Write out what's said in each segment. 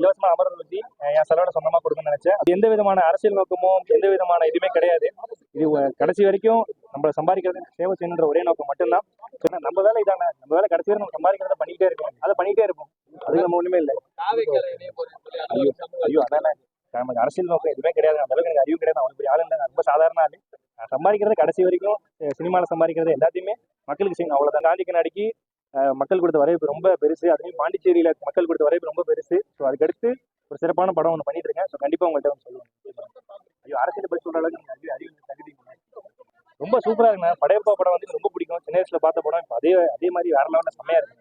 இலவசமா அமர்வு வச்சு என் செலவோட சொந்தமா கொடுக்கணும்னு நினைச்சேன். அது எந்த விதமான அரசியல் நோக்கமும் எந்த விதமான இதுவுமே கிடையாது. இது கடைசி வரைக்கும் நம்ம சம்பாதிக்கிறது சேவை செய்யணுன்ற ஒரே நோக்கம் மட்டும்தான். ஏன்னா நம்ம வேலை இதானே நம்ம வேலை கடைசி வரை நம்ம சம்பாதிக்கிறத பண்ணிக்கிட்டே இருக்கோம். அதை பண்ணிக்கிட்டே இருப்போம். அது நம்ம ஒண்ணுமே இல்லை. ஐயோ ஐயோ அதான். நமக்கு அரசியல் நோக்கம் எதுவுமே கிடையாது. அந்த அளவுக்கு எனக்கு அறிவு கிடையாது. அவனுக்கு பெரிய ஆளு இல்லை. ரொம்ப சாதாரண ஆளு. சம்பாதிக்கிறது கடைசி வரைக்கும் சினிமாவில் சம்பாதிக்கிறது எல்லாத்தையுமே மக்களுக்கு செய்யணும். அவ்வளோதான் காந்திக்கு நடிக்கி மக்கள் கொடுத்த வரவேற்பு ரொம்ப பெருசு. அதுலேயும் பாண்டிச்சேரியில் மக்கள் கொடுத்த வரவேற்பு ரொம்ப பெருசு. ஸோ அதுக்கடுத்து ஒரு சிறப்பான படம் ஒன்று பண்ணிட்டு இருக்கேன். ஸோ கண்டிப்பாக உங்கள்கிட்ட வந்து சொல்லுவேன். ஐயோ அரசியல் பற்றி சொல்கிற அளவுக்கு அறிவு அறிவு தகுதி ரொம்ப சூப்பராக இருக்குண்ணா. படையப்பா படம் வந்து எனக்கு ரொம்ப பிடிக்கும். சின்ன வயசுல பார்த்த படம். இப்போ அதே அதே மாதிரி வேற லெவலில் செம்மையாக இருக்கு.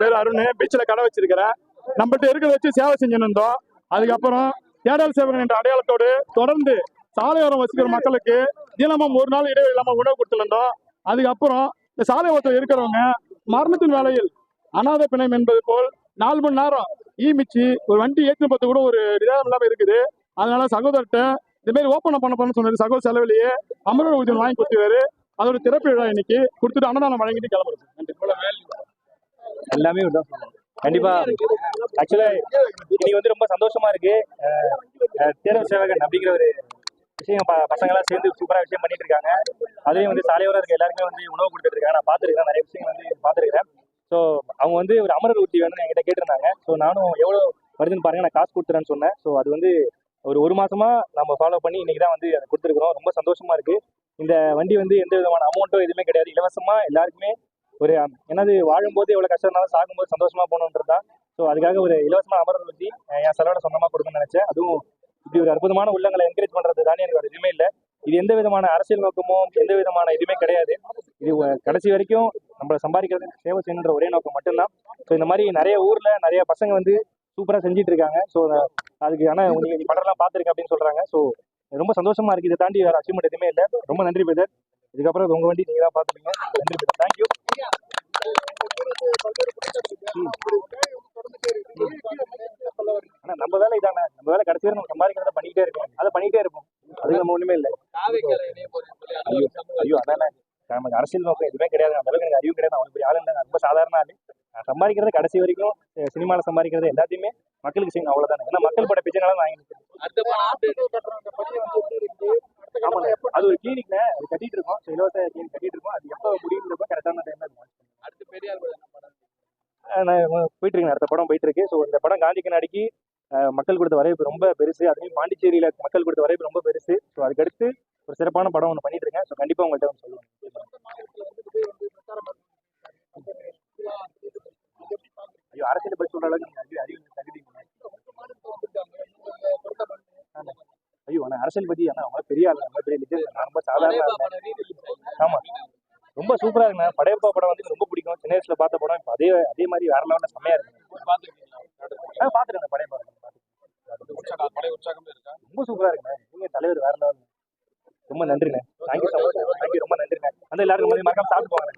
பேர் அருண். பீச்சில் கடை வச்சிருக்கிறேன் நம்மள்ட்ட இருக்கிறத வச்சு சேவை செஞ்சுன்னு இருந்தோம். அதுக்கப்புறம் தேடல் சேவகன் என்ற அடையாளத்தோடு தொடர்ந்து சாலையோரம் வசிக்கிற மக்களுக்கு தினமும் ஒரு நாள் இடைவெளி இல்லாமல் உணவு கொடுத்துருந்தோம். அதுக்கப்புறம் இந்த சாலை ஓரத்தில் இருக்கிறவங்க மரணத்தின் வேலையில் அனாதை பிணம் என்பது போல் நாலு மணி நேரம் ஈமிச்சு ஒரு வண்டி ஏற்றி பார்த்து கூட ஒரு நிதானம் இல்லாமல் இருக்குது. அதனால சகோதரர்கிட்ட இந்த மாதிரி ஓப்பன் பண்ண பண்ண சொன்னாரு சகோதர செலவிலேயே அமரோட ஊதியம் வாங்கி கொடுத்துருவாரு அதோட திறப்பு விழா இன்னைக்கு கொடுத்துட்டு அன்னதானம் வழங்கிட்டு கிளம்புறது. எல்லாமே கண்டிப்பா. ஆக்சுவலா இன்னைக்கு வந்து ரொம்ப சந்தோஷமா இருக்கு. தேர்வு சேவகன் அப்படிங்கிற ஒரு விஷயம் ப- சேர்ந்து சூப்பராக விஷயம் பண்ணிட்டு இருக்காங்க. அதுலயும் வந்து சாலையோரம் இருக்க எல்லாருமே வந்து உணவு கொடுத்துட்டு இருக்காங்க. நான் பார்த்துருக்கேன் நிறைய விஷயங்கள் வந்து பார்த்துருக்கிறேன். ஸோ அவங்க வந்து ஒரு அமரர் ஊட்டி வேணும்னு என்கிட்ட கேட்டிருந்தாங்க. ஸோ நானும் எவ்வளோ வருதுன்னு பாருங்க நான் காசு கொடுத்துறேன்னு சொன்னேன். ஸோ அது வந்து ஒரு ஒரு மாசமா நம்ம ஃபாலோ பண்ணி இன்னைக்கு தான் வந்து அதை கொடுத்துருக்குறோம். ரொம்ப சந்தோஷமா இருக்கு. இந்த வண்டி வந்து எந்த விதமான அமௌண்ட்டோ எதுவுமே கிடையாது. இலவசமா எல்லாருக்குமே ஒரு என்னது வாழும்போது எவ்வளோ கஷ்டம் இருந்தாலும் சாகும்போது சந்தோஷமா போகணுன்றது தான் ஸோ அதுக்காக ஒரு இலவசமா அமரர் வச்சு என் செலவோட சொந்தமாக கொடுக்கணும்னு நினைச்சேன். அதுவும் இப்படி ஒரு அற்புதமான உள்ளங்களை என்கரேஜ் பண்றது தானே எனக்கு எதுவுமே இல்லை. இது எந்த விதமான அரசியல் நோக்கமோ எந்த விதமான இதுவுமே கிடையாது. இது கடைசி வரைக்கும் நம்ம சம்பாதிக்கிறது சேவை செய்யணுன்ற ஒரே நோக்கம் மட்டும்தான். ஸோ இந்த மாதிரி நிறைய ஊர்ல நிறைய பசங்க வந்து சூப்பரா செஞ்சுட்டு இருக்காங்க. ஸோ அதுக்கு ஆனால் நீங்க நீ படம்லாம் பார்த்துருக்கேன் அப்படின்னு சொல்றாங்க. ஸோ ரொம்ப சந்தோஷமா இருக்கு. இதை தாண்டி வேற அச்சீவ்மெண்ட் எதுவுமே இல்லை. ரொம்ப நன்றி பிரதர் இதுக்கப்புறம் உங்க வண்டி நீங்க தான் பார்த்துப்பீங்க நன்றி பிரதர் தேங்க்யூ நம்ம வேலை இதானே. நம்ம வேலை கடைசி நம்ம பண்ணிக்கிட்டே இருக்கோம் அதை பண்ணிக்கிட்டே இருப்போம். அது நம்ம ஒண்ணுமே இல்லை. ஐயோ ஐயோ அதானே நமக்கு அரசியல் நோக்கம் எதுவுமே கிடையாது. அந்த அளவுக்கு எனக்கு அறிவு கிடையாது. அவனுக்கு பெரிய ஆளு இல்லை. நான் ரொம்ப சாதாரண ஆளு. நான் சம்பாதிக்கிறத கடைசி வரைக்கும் சினிமாவில் சம்பாதிக்கிறது எல்லாத்தையுமே மக்களுக்கு செய்யணும். அவ்வளவுதானே. ஏன்னா மக்கள் பட பிச்சைனால வாங்கி ஆமாண்ணே அது ஒரு கிளினிக்ல கட்டிட்டு இருக்கோம். இலவச கிளினிக் கட்டிட்டு இருக்கோம். அது எப்போ முடியுன்றப்ப கரெக்டான டைம்ல நான் போயிட்டு இருக்கேன். அடுத்த படம் போயிட்டு இருக்கு. ஸோ இந்த படம் காந்தி கண்ணாடிக்கு மக்கள் கொடுத்த வரவேற்பு ரொம்ப பெருசு. அதுலேயும் பாண்டிச்சேரியில மக்கள் கொடுத்த வரவேற்பு ரொம்ப பெருசு. ஸோ அதுக்கடுத்து ஒரு சிறப்பான படம் ஒன்று பண்ணிட்டு இருக்கேன். ஸோ கண்டிப்பா உங்கள்கிட்ட வந்து சொல்லுவேன். ஐயோ அரசியல் பற்றி சொல்ற அளவுக்கு எனக்கு அறிவு தகுதி ஐயோ நான் அரசியல் பத்தி ஆனா அவங்க பெரிய ஆள் நம்ம பெரிய நான் ரொம்ப சாதாரண ஆள் ஆமா. ரொம்ப சூப்பரா இருக்குண்ணா. படையப்பா படம் வந்து எனக்கு ரொம்ப பிடிக்கும். சின்ன வயசுல பார்த்த படம் இப்போ அதே அதே மாதிரி வேற லெவலில் செம்மையா இருக்கு. ரொம்ப சூப்பரா இருக்குண்ணே நீங்க தலைவர் வேற லெவல். ரொம்ப நன்றிண்ணே. Thank you so much thank you ரொம்ப நன்றிண்ணே. வந்து எல்லாருக்கும் மறக்காம சாப்பிட்டு போங்க.